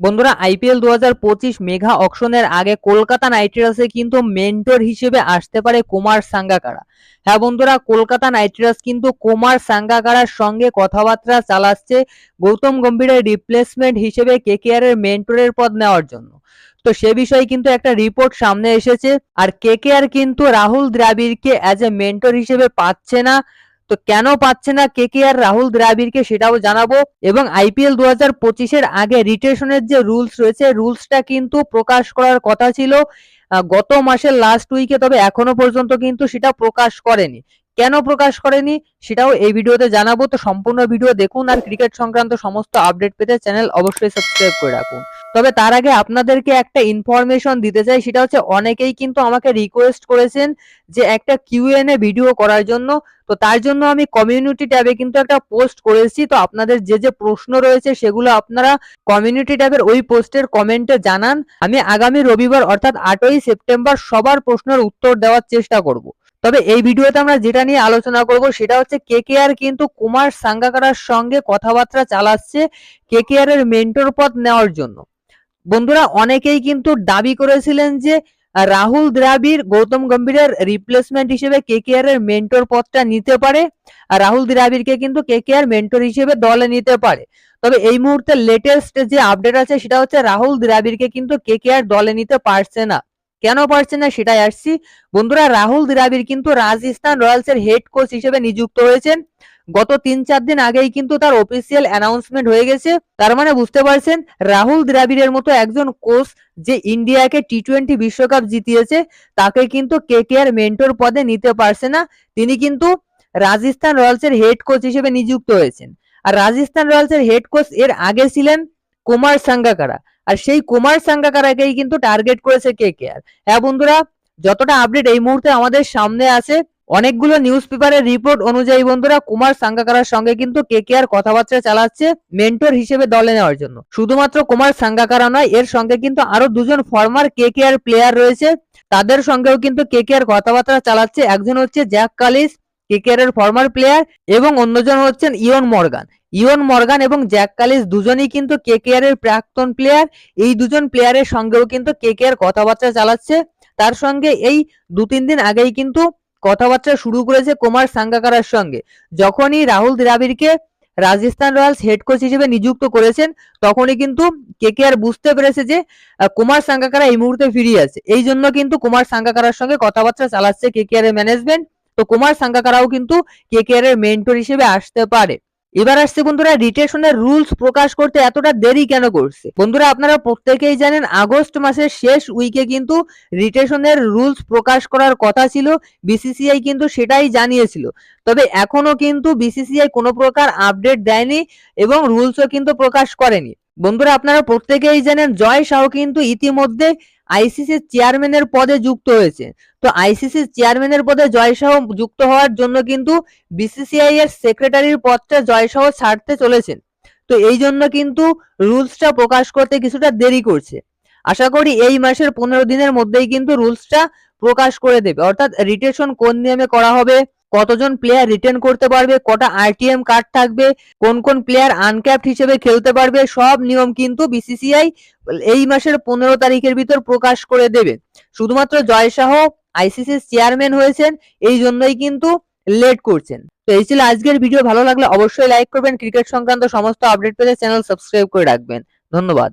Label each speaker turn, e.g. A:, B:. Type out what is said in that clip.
A: বন্ধুরা আইপিএল দু হাজার পঁচিশ মেঘা অকশনের আগে কলকাতা নাইট রাইডার্সে কিন্তু মেন্টর হিসেবে আসতে পারে কুমার সাঙ্গাকারা। হ্যাঁ বন্ধুরা, কলকাতা নাইট রাইডার্স কিন্তু কুমার সাঙ্গাকারার সঙ্গে কথাবার্তা চালাচ্ছে গৌতম গম্ভীরের রিপ্লেসমেন্ট হিসেবে কেকেআর এর মেন্টরের পদ নেওয়ার জন্য। তো সে বিষয়ে কিন্তু একটা রিপোর্ট সামনে এসেছে। আর কেকেআর কিন্তু রাহুল দ্রাবিড়কে অ্যাজ এ মেন্টর হিসেবে পাচ্ছে না। তো কেন পাচ্ছে না কে কে আর রাহুল দ্রাবিড়কে সেটাও জানাব। এবং আইপিএল দু হাজার পঁচিশের আগে রিটেশনের যে রুলস রয়েছে, রুলসটা কিন্তু প্রকাশ করার কথা ছিল গত মাসের লাস্ট উইকে তবে এখনও পর্যন্ত কিন্তু সেটা প্রকাশ করেনি। কেন প্রকাশ করেনি সেটাও এই ভিডিওতে জানাব। তো সম্পূর্ণ ভিডিও দেখুন আর ক্রিকেট সংক্রান্ত সমস্ত আপডেট পেতে চ্যানেল অবশ্যই সাবস্ক্রাইব করে রাখুন। তবে তার আগে আপনাদেরকে একটা ইনফরমেশন দিতে চাই, সেটা হচ্ছে অনেকেই কিন্তু আমাকে রিকোয়েস্ট করেছেন যে একটা কিউএনএ ভিডিও করার জন্য। তো তার জন্য আমি কমিউনিটি ট্যাবে কিন্তু একটা পোস্ট করেছি তো আপনাদের যে যে প্রশ্ন রয়েছে সেগুলো আপনারা কমিউনিটি ট্যাবের ওই পোস্টের কমেন্টে জানান। আমি আগামী রবিবার অর্থাৎ আটই সেপ্টেম্বর সবার প্রশ্নের উত্তর দেওয়ার চেষ্টা করব। তবে এই ভিডিওতে আমরা যেটা নিয়ে আলোচনা করব সেটা হচ্ছে কেকেআর কিন্তু কুমার সাঙ্গাকারার সঙ্গে কথাবার্তা চালাচ্ছে কেকেআর এর মেন্টর পদ নেওয়ার জন্য। বন্ধুরা, অনেকেই কিন্তু দাবি করেছিলেন যে রাহুল দ্রাবিড় গৌতম গম্ভীরের রিপ্লেসমেন্ট হিসেবে কেকেআর এর মেন্টর পদটা নিতে পারে, আর রাহুল দ্রাবিড়কে কিন্তু কেকেআর মেন্টর হিসেবে দলে নিতে পারে। তবে এই মুহূর্তে লেটেস্ট যে আপডেট আছে সেটা হচ্ছে রাহুল দ্রাবিড়কে কিন্তু কেকেআর দলে নিতে পারছে না। কেন পারছে না সেটাই আসছি। বন্ধুরা, রাহুল দ্রাবিড় কিন্তু রাজস্থান রয়্যালস এর হেড কোচ হিসেবে নিযুক্ত হয়েছেন। গত তিন চার দিন আগেই কিন্তু তার অফিসিয়াল অ্যানাউন্সমেন্ট হয়ে গেছে। তার মানে বুঝতে পারছেন, রাহুল দ্রাবিড়ের মতো একজন কোচ যে ইন্ডিয়াকে টি টোয়েন্টি বিশ্বকাপ জিতিয়েছে, তাকে কিন্তু কেকেআর মেন্টর পদে নিতে পারছে না। তিনি কিন্তু রাজস্থান রয়্যালস এর হেড কোচ হিসেবে নিযুক্ত হয়েছেন। আর রাজস্থান রয়্যালস এর হেড কোচ এর আগে ছিলেন কুমার সাঙ্গাকারা। আর সেই কুমার সাঙ্গাকারাকেই কিন্তু টার্গেট করেছে কে কে আর? হ্যাঁ বন্ধুরা, যতটা আপডেট এই মুহূর্তে আমাদের সামনে আছে, অনেকগুলো নিউজ পেপারের রিপোর্ট অনুযায়ী বন্ধুরা কুমার সাঙ্গাকারার সঙ্গে কিন্তু কে কে আর কথাবার্তা চালাচ্ছে মেন্টর হিসেবে দলে নেওয়ার জন্য। শুধুমাত্র কুমার সাঙ্গাকারা নয়, এর সঙ্গে কিন্তু আরও দুজন ফর্মার কে কে আর প্লেয়ার রয়েছে। তাদের সঙ্গেও কিন্তু কে কে আর কথাবার্তা চালাচ্ছে। একজন হচ্ছে জ্যাক কালিস কেকেআর এর ফর্মার প্লেয়ার এবং অন্যজন হচ্ছেন ইয়ন মর্গান ইয়ন মর্গান এবং জ্যাক কালিস দুজনেই কিন্তু কেকেআর এর প্রাক্তন প্লেয়ার এই দুজন প্লেয়ারের সঙ্গেও কিন্তু কে কেকেআর কথাবার্তা চালাচ্ছে। তার সঙ্গে এই দু তিন দিন আগেই কিন্তু কথাবার্তা শুরু করেছে কুমার সাঙ্গাকারার সঙ্গে। যখনই রাহুল দ্রাবিড়কে রাজস্থান রয়্যালস হেড কোচ হিসেবে নিযুক্ত করেছেন, তখনই কিন্তু কেকেআর বুঝতে পেরেছে যে কুমার সাঙ্গাকারা এই মুহূর্তে ফিরিয়ে আছে। এই জন্য কিন্তু কুমার সাঙ্গাকারার সঙ্গে কথাবার্তা চালাচ্ছে কেকেআর এর ম্যানেজমেন্ট তো কুমার সাঙ্গাকারাও কিন্তু কেকেআর এর মেন্টর হিসেবে আসতে পারে। এবার আসছে বন্ধুরা রিটেশনের রুলস প্রকাশ করতে এতটা দেরি কেন করছে? বন্ধুরা আপনারা প্রত্যেকেই জানেন আগস্ট মাসের শেষ উইকে কিন্তু রিটেশনের রুলস প্রকাশ করার কথা ছিল বিসিসিআই কিন্তু সেটাই জানিয়েছিল। তবে এখনও কিন্তু বিসিসিআই কোনো প্রকার আপডেট দেয়নি এবং রুলসও কিন্তু প্রকাশ করেনি। বন্ধুরা আপনারা প্রত্যেকেই জানেন জয় শাহ কিন্তু ইতিমধ্যে আইসিসির চেয়ারম্যানের পদে যুক্ত হয়েছে। তো আইসিসির চেয়ারম্যানের পদে জয় শাহ যুক্ত হওয়ার জন্য কিন্তু বিসিসিআই এর সেক্রেটারির পদটা জয় শাহ ছাড়তে চলেছেন। তো এই জন্য কিন্তু রুলসটা প্রকাশ করতে কিছুটা দেরি করছে। আশা করি এই মাসের পনেরো দিনের মধ্যেই কিন্তু রুলসটা প্রকাশ করে দেবে। অর্থাৎ রিটেশন কোন নিয়মে করা হবে কতজন প্লেয়ার রিটার্ন করতে পারবে, কটা আরটিএম কার্ড থাকবে, কোন কোন প্লেয়ার আনক্যাপড হিসেবে খেলতে পারবে, সব নিয়ম কিন্তু বিসিসিআই এই মাসের পনেরো তারিখের ভিতর প্রকাশ করে দেবে। শুধুমাত্র জয় শাহ আইসিসির চেয়ারম্যান হয়েছেন, এই জন্যই কিন্তু লেট করছেন। তো এই ছিল আজকের ভিডিও ভালো লাগলে অবশ্যই লাইক করবেন ক্রিকেট সংক্রান্ত সমস্ত আপডেট পেতে চ্যানেল সাবস্ক্রাইব করে রাখবেন। ধন্যবাদ।